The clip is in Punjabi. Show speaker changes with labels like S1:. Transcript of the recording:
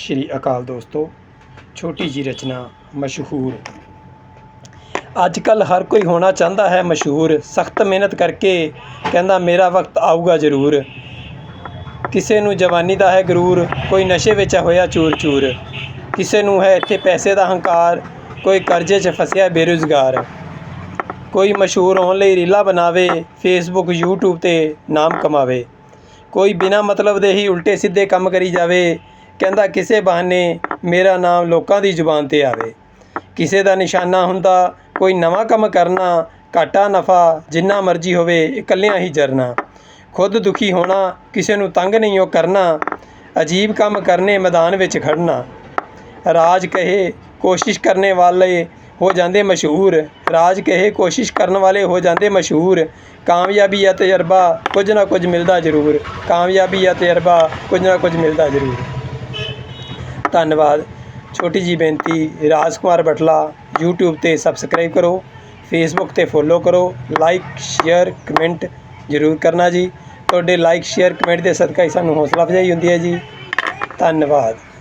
S1: ਸ਼੍ਰੀ ਅਕਾਲ ਦੋਸਤੋ, ਛੋਟੀ ਜੀ ਰਚਨਾ ਮਸ਼ਹੂਰ। ਅੱਜ ਕੱਲ ਹਰ ਕੋਈ ਹੋਣਾ ਚਾਹੁੰਦਾ ਹੈ ਮਸ਼ਹੂਰ, ਸਖਤ ਮਿਹਨਤ ਕਰਕੇ ਕਹਿੰਦਾ, ਮੇਰਾ ਵਕਤ ਆਊਗਾ ਜ਼ਰੂਰ। ਕਿਸੇ ਨੂੰ ਜਵਾਨੀ ਦਾ ਹੈ ਗਰੂਰ, ਕੋਈ ਨਸ਼ੇ ਵਿੱਚ ਹੋਇਆ ਚੂਰ ਚੂਰ ਕਿਸੇ ਨੂੰ ਹੈ ਇੱਥੇ ਪੈਸੇ ਦਾ ਹੰਕਾਰ, ਕੋਈ ਕਰਜ਼ੇ 'ਚ ਫਸਿਆ ਬੇਰੁਜ਼ਗਾਰ। ਕੋਈ ਮਸ਼ਹੂਰ ਹੋਣ ਲਈ ਰੀਲਾਂ ਬਣਾਵੇ ਫੇਸਬੁੱਕ YouTube ਤੇ ਨਾਮ ਕਮਾਵੇ। ਕੋਈ ਬਿਨਾ ਮਤਲਬ ਦੇ ਹੀ ਉਲਟੇ ਸਿੱਧੇ ਕੰਮ ਕਰੀ ਜਾਵੇ। ਕਹਿੰਦਾ, ਕਿਸੇ ਬਹਾਨੇ ਮੇਰਾ ਨਾਮ ਲੋਕਾਂ ਦੀ ਜ਼ੁਬਾਨ ਤੇ ਆਵੇ। ਕਿਸੇ ਦਾ ਨਿਸ਼ਾਨਾ ਹੁੰਦਾ, ਕੋਈ ਨਵਾਂ ਕੰਮ ਕਰਨਾ, ਘਾਟਾ ਨਫਾ, ਜਿੰਨਾ ਮਰਜ਼ੀ ਹੋਵੇ, ਇਕੱਲਿਆਂ ਹੀ ਜਰਨਾ। ਖੁਦ ਦੁਖੀ ਹੋਣਾ, ਕਿਸੇ ਨੂੰ ਤੰਗ ਨਹੀਂ ਉਹ ਕਰਨਾ, ਅਜੀਬ ਕੰਮ ਕਰਨੇ ਮੈਦਾਨ ਵਿੱਚ ਖੜਨਾ। ਰਾਜ ਕਹੇ, ਕੋਸ਼ਿਸ਼ ਕਰਨੇ ਵਾਲੇ ਹੋ ਜਾਂਦੇ ਮਸ਼ਹੂਰ। ਰਾਜ ਕਹੇ, ਕੋਸ਼ਿਸ਼ ਕਰਨ ਵਾਲੇ ਹੋ ਜਾਂਦੇ ਮਸ਼ਹੂਰ। ਕਾਮਯਾਬੀ ਜਾਂ ਤਜਰਬਾ ਕੁਝ ਨਾ ਕੁਝ ਮਿਲਦਾ ਜ਼ਰੂਰ। ਕਾਮਯਾਬੀ ਜਾਂ ਤਜਰਬਾ ਕੁਝ ਨਾ ਕੁਝ ਮਿਲਦਾ ਜ਼ਰੂਰ। ਧੰਨਵਾਦ। ਛੋਟੀ ਜੀ ਬੇਨਤੀ ਰਾਜ ਕੁਮਾਰ ਬਟਲਾ, YouTube ਤੇ ਸਬਸਕ੍ਰਾਈਬ ਕਰੋ ਫੇਸਬੁੱਕ ਤੇ ਫੋਲੋ ਕਰੋ ਲਾਈਕ ਸ਼ੇਅਰ ਕਮੈਂਟ ਜ਼ਰੂਰ ਕਰਨਾ ਜੀ। ਤੁਹਾਡੇ ਲਾਈਕ ਸ਼ੇਅਰ ਕਮੈਂਟ ਦੇ ਸਦਕਾ ਹੀ ਸਾਨੂੰ ਹੌਸਲਾ ਅਫਜ਼ਾਈ ਹੁੰਦੀ ਹੈ ਜੀ। ਧੰਨਵਾਦ।